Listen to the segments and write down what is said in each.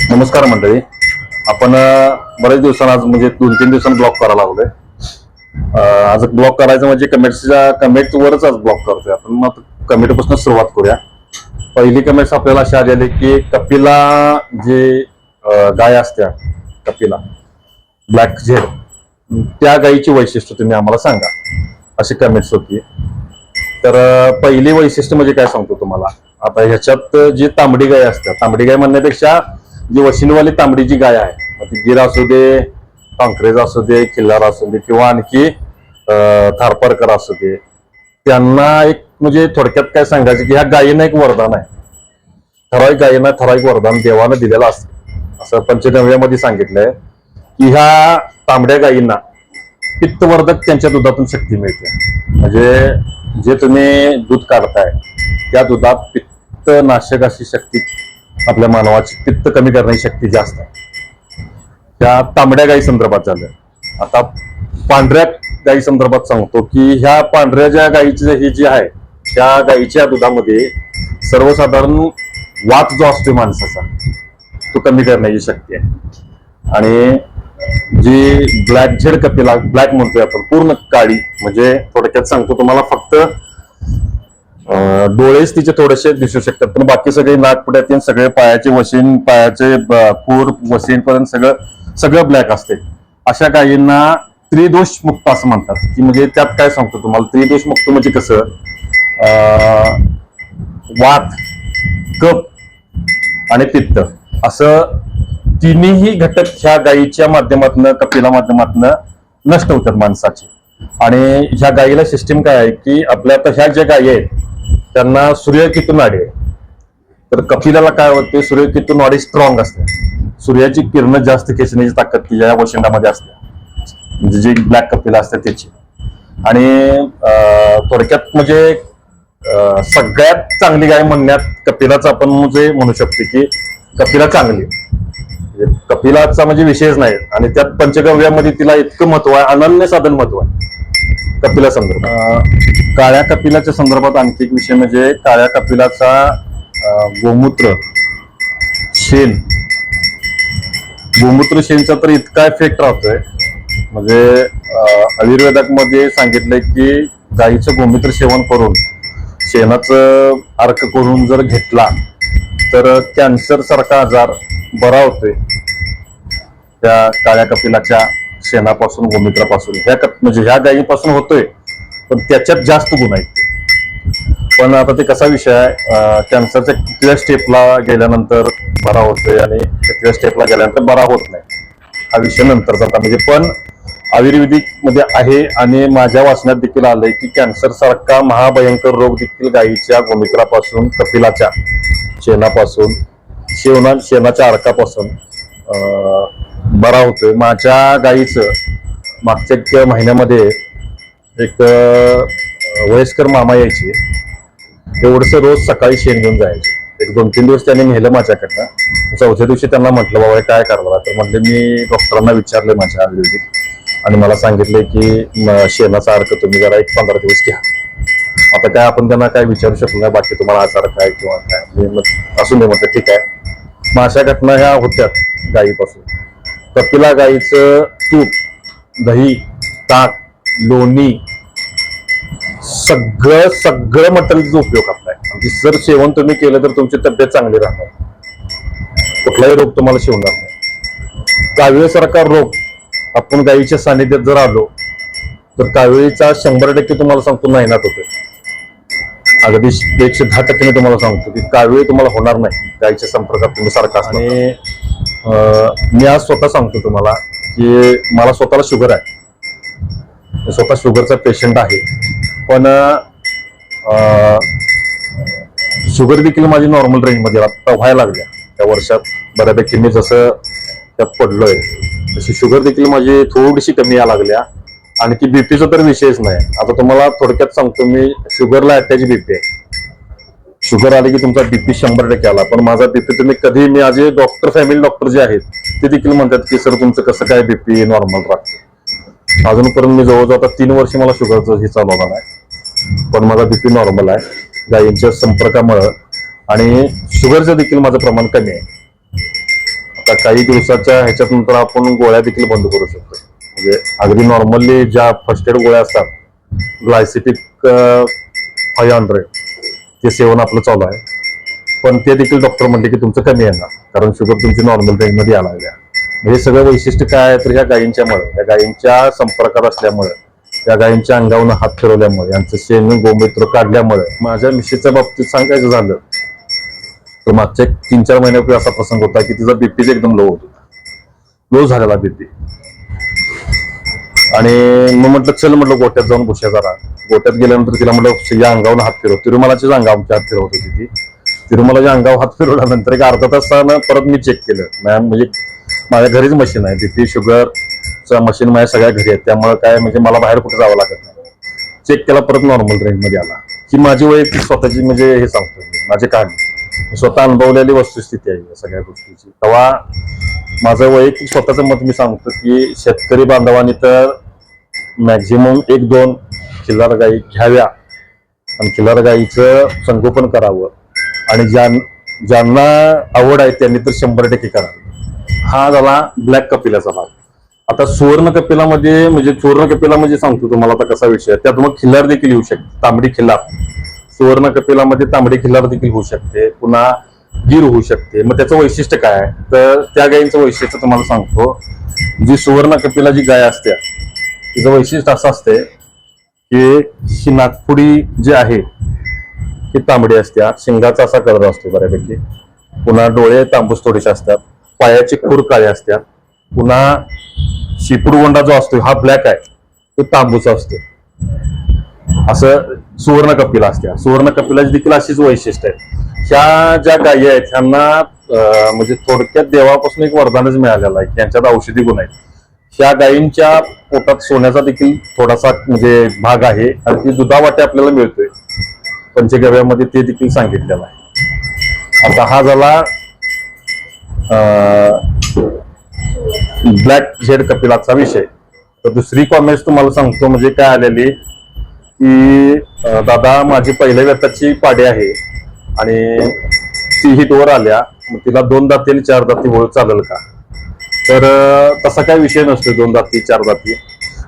नमस्कार मंडळी. आपण बऱ्याच बरेच आज म्हणजे दोन तीन दिवसांनी ब्लॉक करायला लागलोय. आज ब्लॉक करायचं म्हणजे कमेंट्सच्या कमेंटवरच आज ब्लॉक करतोय आपण. मग कमेंटपासून सुरुवात करूया. पहिली कमेंट्स आपल्याला अशी आलेली की कपिला जे गाय असत्या कपिला ब्लॅक झेड त्या गायीची वैशिष्ट्य तुम्ही आम्हाला सांगा. अशी कमेंट्स होती. तर पहिली वैशिष्ट्य म्हणजे काय सांगतो तुम्हाला? आता ह्याच्यात जी तांबडी गाय असते तांबडी गाय म्हणण्यापेक्षा जी वशिनवाली तांबडी जी गाय आहे ती गिर असू दे कांक्रेज असू दे किल्लार असू दे किंवा आणखी थारपारकर असू दे त्यांना एक म्हणजे थोडक्यात काय सांगायचं की ह्या गायीनं एक वरदान आहे. ठराविक गायींना ठराविक वरदान देवानं दिलेलं असतं. असं पंचनव्यामध्ये सांगितलंय की ह्या तांबड्या गायींना पित्तवर्धक त्यांच्या दुधातून शक्ती मिळते. म्हणजे जे तुम्ही दूध काढताय त्या दुधात पित्तनाशक अशी शक्ती आपल्या मानवाची पित्त कमी करण्याची शक्ती जास्त आहे. त्या तांबड्या गायी संदर्भात झालं आता पांढऱ्या गायी संदर्भात सांगतो की ह्या पांढऱ्या ज्या गायीची ही जी आहे त्या गायीच्या दुधामध्ये सर्वसाधारण वात जो असतो माणसाचा तो कमी करण्याची शक्ती आहे. आणि जी ब्लॅक झेड कपिला ब्लॅक म्हणतोय आपण पूर्ण काळी म्हणजे थोडक्यात सांगतो तुम्हाला फक्त डोळेच तिचे थोडेसे दिसू शकतात पण बाकी सगळे नागपुड्यातील सगळे पायाचे वशीन पायाचे खूर वशीन पर्यंत सगळं सगळं ब्लॅक असते. अशा काहींना त्रिदोष मुक्त असं म्हणतात. की म्हणजे त्यात काय सांगतो तुम्हाला? त्रिदोष मुक्त म्हणजे कसं? वात कप आणि पित्त. असं तिन्ही घटक ह्या गायीच्या माध्यमातून कपिला माध्यमातून नष्ट होतात माणसाचे. आणि ह्या गायीला सिस्टीम काय आहे की आपल्या आता ह्या ज्या गायी आहेत त्यांना सूर्यकितू नाडी आहे. तर कपिलाला काय होते सूर्यकितू नाडी स्ट्रॉंग असते. सूर्याची किरण जास्त खेचण्याची ताकद तिच्या या वशिंडामध्ये असते. म्हणजे जी ब्लॅक कपिला असते त्याची. आणि अं, थोडक्यात म्हणजे अं, सगळ्यात चांगली गाय म्हणण्यात कपिलाच आपण म्हणजे म्हणू शकतो की कपिला चांगली आहे. कपिलाचा म्हणजे, म्हणजे विषयच नाही. आणि त्यात पंचगव्यामध्ये तिला इतकं महत्त्व आहे अनन्य साधन महत्त्व आहे. कपिला संदर्भ काळ्या कपिलाच्या संदर्भात आणखी एक विषय म्हणजे काळ्या कपिलाचा गोमूत्र शेण. गोमूत्र शेणचा तर इतका इफेक्ट राहतोय. म्हणजे अं, आयुर्वेदात मध्ये सांगितलंय की गाईचं गोमूत्र सेवन करून शेणाचं अर्क करून जर घेतला तर कॅन्सर सारखा आजार बरा होतोय. त्या काळ्या कपिलाच्या शेणापासून गोमित्रापासून. ह्या म्हणजे ह्या गायीपासून होतोय पण त्याच्यात जास्त गुण आहेत पण आता ते कसा विषय आहे? कॅन्सरच्या कितव्या स्टेपला गेल्यानंतर बरा होतोय आणि कितव्या स्टेपला गेल्यानंतर बरा होत नाही. हा विषय नंतर जाता म्हणजे पण आयुर्वेदिकमध्ये आहे आणि माझ्या वाचण्यात देखील आलंय की कॅन्सर सारखा महाभयंकर रोग देखील गायीच्या गोमित्रापासून कपिलाच्या शेणापासून शेवना शेणाच्या अर्कापासून अं, बरा होतोय. माझ्या गाईचं मागच्या महिन्यामध्ये एक वयस्कर मामा यायचे. एवढंसं रोज सकाळी शेण घेऊन जायचे. एक दोन तीन दिवस त्यांनी नेलं माझ्याकडनं. चौथ्या दिवशी त्यांना म्हटलं बाबा काय करणार तर म्हणजे मी डॉक्टरांना विचारलं माझ्या आयुर्वेदिक आणि मला सांगितले की शेणाचा अर्थ तुम्ही जरा एक पंधरा दिवस घ्या. आता काय आपण त्यांना काय विचारू शकलो नाही बाकी तुम्हाला आजार काय किंवा काय? मी मग असून दे म्हटलं ठीक आहे. मग अशा घटना ह्या होत्यात गायीपासून कपिला गाईचं तूप दही ताक लोणी सगळं सगळं मटेरियलचा उपयोग आपला आहे जर सेवन तुम्ही केलं तर तुमची तब्येत चांगली राहणार. कुठलाही रोग तुम्हाला शिवणार नाही. कावीळेसारखा रोग आपण गाईच्या सानिध्यात जर आलो तर कावेळीचा शंभर टक्के तुम्हाला सांगतो नाहीनात होतो अगदी एकशे दहा टक्के मी तुम्हाला सांगतो की कावेळी तुम्हाला होणार नाही. गायीच्या संपर्कात तुम्ही सारखा आणि मी आज स्वतः सांगतो तुम्हाला की मला स्वतःला शुगर आहे. स्वतः शुगरचा पेशंट आहे. पण शुगर देखील माझी नॉर्मल रेंजमध्ये आता व्हायला लागल्या. त्या वर्षात बऱ्यापैकी मी जसं त्यात पडलोय तशी शुगर देखील माझी थोडीशी कमी यायला लागल्या. आणखी बीपीचा तर विषयच नाही. आता तुम्हाला थोडक्यात सांगतो मी शुगरला अटॅच बीपी आहे. शुगर आली की तुमचा बीपी शंभर टक्के आला. पण माझा बीपी तुम्ही कधी मी आज डॉक्टर फॅमिली डॉक्टर जे आहेत ते देखील म्हणतात की सर तुमचं कसं काय बीपी नॉर्मल राहतं? अजूनपर्यंत मी जवळजवळ आता तीन वर्ष मला शुगरचं हे चालवणार आहे. पण माझा बीपी नॉर्मल आहे. गायींच्या संपर्कामुळं. आणि शुगरचं देखील माझं प्रमाण कमी आहे. आता काही दिवसाच्या ह्याच्यात नंतर आपण गोळ्या देखील बंद करू शकतो. म्हणजे अगदी नॉर्मली ज्या फर्स्ट एड गोळ्या असतात ग्लायसिटिक फाय हंड्रेड ते सेवन आपलं चालू आहे. पण ते देखील डॉक्टर म्हणले की तुमचं कमी येणार. कारण शुगर तुमची नॉर्मल रेंजमध्ये यायला लागल्या. हे सगळं वैशिष्ट्य काय आहे? तर या गायींच्यामुळे या गायींच्या संपर्कात असल्यामुळे या गायींच्या अंगावरून हात फिरवल्यामुळे यांचं शेण गोमूत्र काढल्यामुळे माझ्या मिशीच्या बाबतीत सांगायचं झालं तर मागच्या तीन चार महिन्यापूर्वी असा प्रसंग होता की तिचा बीपीच एकदम लो होत होता. लो झालेला बीपी आणि मग म्हटलं चल म्हटलं गोट्यात जाऊन बसूया जरा गोट्यात गेल्यानंतर तिला म्हटलं या अंगावर हात फिरव. तिरुमलाच्याच अंगावर आमच्या हात फिरवत होती ती तिरुमलाच्या अंगावर हात फिरवल्यानंतर एक अर्धा तासानं परत मी चेक केलं. मॅम म्हणजे माझ्या घरीच मशीन आहे. बीपी शुगरचं मशीन माझ्या सगळ्या घरी आहेत. त्यामुळे काय म्हणजे मला बाहेर कुठे जावं लागत नाही. चेक केला परत नॉर्मल रेंजमध्ये आला. की माझी वैयक्तिक स्वतःची म्हणजे हे सांगतो मी माझी कहाणी. स्वतः अनुभवलेली वस्तुस्थिती आहे या सगळ्या गोष्टीची. तेव्हा माझं वैयक्तिक स्वतःचं मत मी सांगतो की शेतकरी बांधवांनी तर मॅक्झिमम एक दोन खिल्लार गाई घ्याव्या. आणि खिल्लार गाईचं संगोपन करावं. आणि ज्यां ज्यांना आवड आहे त्यांनी तर शंभर टक्के करावं. हा झाला ब्लॅक कपिलाचा भाग. आता सुवर्ण कपिलामध्ये म्हणजे सुवर्ण कपिला म्हणजे सांगतो तुम्हाला आता कसा विषय आहे. त्यात मग खिल्लार देखील येऊ शकते. तांबडी खिल्लार. सुवर्ण कपिलामध्ये तांबडी खिल्लार देखील होऊ शकते. पुन्हा गिर होऊ शकते. मग त्याचं वैशिष्ट्य काय आहे? तर त्या गायींचं वैशिष्ट्य तुम्हाला सांगतो. जी सुवर्ण कपिला जी गाय असते तिचं वैशिष्ट्य असं असते की ही नागपुडी जी आहे ही तांबडी असते. शिंगाचा असा कलर असतो बऱ्यापैकी. पुन्हा डोळे तांबूस थोडेसे असतात. पायाची खूर काळे असतात पुन्हा शिपूडगोंडा जो असतो हा ब्लॅक आहे. तो तांबूचा असतो. असं सुवर्ण कपिला असत्या सुवर्ण कपिलाची देखील अशीच वैशिष्ट्य आहे ह्या ज्या गायी आहेत ह्यांना म्हणजे थोडक्यात देवापासून एक वरदानच मिळालेलं आहे. त्यांच्यात यांच्यात औषधी गुण आहेत. त्या गायींच्या पोटात सोन्याचा देखील थोडासा म्हणजे भाग आहे आणि ती दुधावाटे आपल्याला मिळतोय. पंचगव्यामध्ये ते देखील सांगितलेलं आहे. आता हा झाला ब्लॅक झेड कपिलाचा विषय. तर दुसरी कॉमेंट्स तुम्हाला सांगतो म्हणजे काय आलेली की दादा माझी पहिल्या व्यताची पाडी आहे आणि ती हिटवर आल्या. मग तिला दोन दाती आणि चार दाती वळ चालेल का? तर तसा काही विषय नसतो दोन दाती चार दाती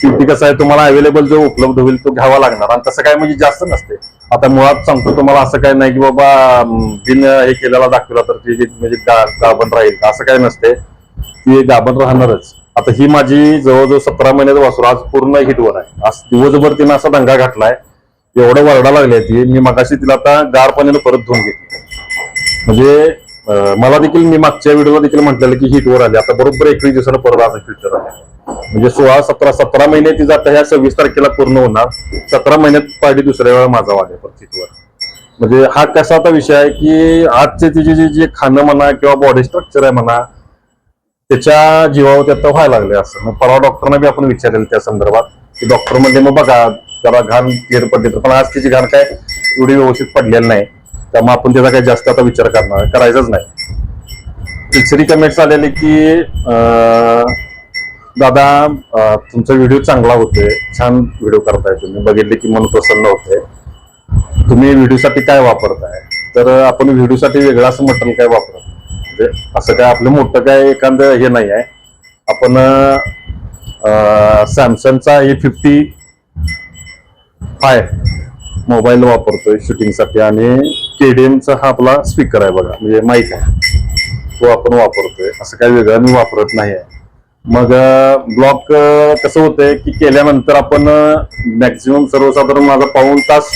शेवटी कसं आहे तुम्हाला अवेलेबल जो उपलब्ध होईल तो घ्यावा लागणार. आणि तसं काय म्हणजे जास्त नसते. आता मुळात सांगतो तुम्हाला असं काय नाही की बाबा बिन हे केलेला दाखवला तर ती म्हणजे गाबण गाभण राहील असं काय नसते. ती गाभण राहणारच. आता ही माझी जवळजवळ सतरा महिन्याचं वासूर आज पूर्ण हिटवर आहे. आज दिवसभर तिनं असा दंगा घातलाय. एवढं वरडा लागले ती. मी मगाशी तिला आता गार पाण्यानं परत धुवून घेतली. म्हणजे मला देखील मी मागच्या व्हिडिओला देखील म्हटलेलं की हिटवर आली. आता बरोबर एकवीस दिवसानं परत आज फ्युचर आहे म्हणजे सोळा सतरा सतरा महिने ती जाता ह्या सव्वीस तारखेला पूर्ण होणार. सतरा महिन्यात पाहिजे दुसऱ्या वेळा माझा वाढे परत हिटवर म्हणजे हा कसा आता विषय आहे की आजचे तिचे जे जे खाणं म्हणा किंवा बॉडी स्ट्रक्चर आहे म्हणा त्याच्या जीवावर आता व्हायला लागले असं. मग परवा डॉक्टरना बी आपण विचारलेलं त्या संदर्भात की डॉक्टर म्हणजे मग बघा जरा घाण क्लिअर पडली पण आज तिची घाण काय एवढी व्यवस्थित पडलेली नाही. त्यामुळे आपण त्याचा काही जास्त आता विचार करणार करायचाच नाही. तिसरी कमेंट्स आलेली की दादा तुमचा व्हिडिओ चांगला होतोय छान व्हिडिओ करताय तुम्ही. बघितले की मन प्रसन्न होते तुम्ही व्हिडिओसाठी काय वापरताय? तर आपण व्हिडिओसाठी वेगळं असं मटन काय वापरत म्हणजे असं काय आपलं मोठं काय एखादं हे नाही आहे. आपण सॅमसंगचा ए फिफ्टी फाय मोबाईल वापरतोय शूटिंगसाठी आणि केडीएमचा हा आपला स्पीकर आहे बघा म्हणजे माईक आहे. तो आपण वापरतोय. असं काही वेगळं मी वापरत नाही आहे. मग ब्लॉक कसं होतंय की केल्यानंतर आपण मॅक्झिमम सर्वसाधारण माझा पाऊण तास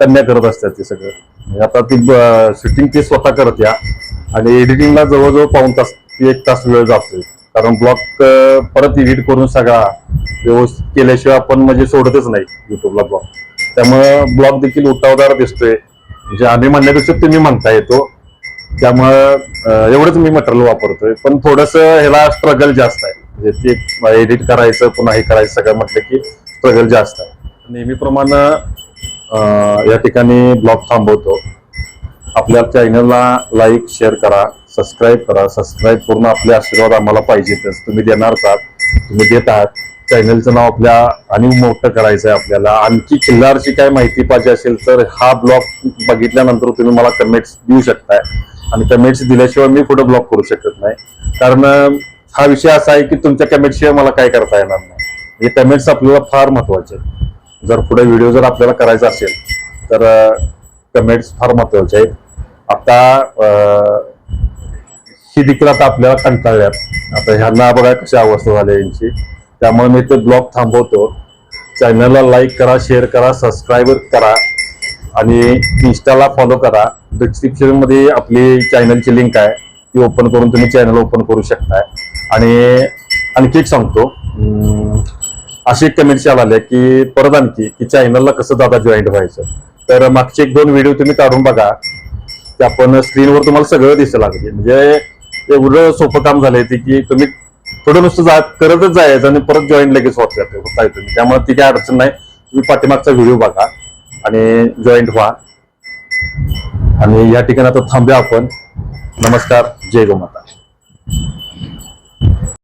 कन्या करत असतात ते सगळं. म्हणजे आता ती शूटिंग ती स्वतः करत या. आणि एडिटिंगला जवळजवळ पाऊण तास एक तास वेळ जातोय. कारण ब्लॉक परत एडिट करून सगळा व्यवस्थित केल्याशिवाय आपण म्हणजे सोडतच नाही युट्यूबला ब्लॉक त्यामुळं ब्लॉग देखील उठावदार दिसतोय. म्हणजे आम्ही म्हणण्यापेक्षा तुम्ही म्हणता येतो त्यामुळं एवढंच मी मटेरियल वापरतोय. पण थोडस ह्याला स्ट्रगल जास्त आहे. म्हणजे ते एडिट करायचं पुन्हा हे करायचं सगळं म्हटलं की स्ट्रगल जास्त आहे. नेहमीप्रमाणे या ठिकाणी ब्लॉग थांबवतो. आपल्या चॅनलला लाईक शेअर करा सबस्क्राईब करा. सबस्क्राईब करून आपले आशीर्वाद आम्हाला पाहिजेतच. तुम्ही देणार आहात तुम्ही देत आहात. चॅनलचं नाव आपल्या आणि मोठं करायचं आहे आपल्याला. आणखी किल्लारची काय माहिती पाहिजे असेल तर हा ब्लॉग बघितल्यानंतर तुम्ही मला कमेंट्स देऊ शकताय. आणि कमेंट्स दिल्याशिवाय मी पुढे ब्लॉक करू शकत नाही. कारण हा विषय असा आहे की तुमच्या कमेंटशिवाय मला काय करता येणार नाही. हे कमेंट्स आपल्याला फार महत्त्वाचे आहेत. जर पुढे व्हिडिओ जर आपल्याला करायचा असेल तर कमेंट्स फार महत्त्वाचे आहेत. आता ही देखील आता आपल्याला कंटाळल्यात. आता ह्यांना बघा कशी अवस्था झाली यांची. त्यामुळे मी ते ब्लॉग थांबवतो. चॅनलला लाईक करा शेअर करा सबस्क्राईब करा आणि इन्स्टाला फॉलो करा. डिस्क्रिप्शनमध्ये आपली चॅनलची लिंक आहे. ती ओपन करून तुम्ही चॅनल ओपन करू शकताय. आणि आणखी एक सांगतो. अशी एक कमेंट्स आले की परत आणखी की चॅनलला कसं दादा जॉईंट व्हायचं. तर मागचे एक दोन व्हिडिओ तुम्ही काढून बघा. ते आपण स्क्रीनवर तुम्हाला सगळं दिसलं लागते म्हणजे एवढं सोपं काम झालं ते की तुम्ही थोडं नुसतं जा करतच जायचं आणि परत जॉईन लगेच होत जाते त्यामुळे ती काही अडचण नाही. तुम्ही पाठीमागचा व्हिडिओ बघा आणि जॉईंट व्हा. आणि या ठिकाणी आता थांबूया आपण. नमस्कार जय गोमाता.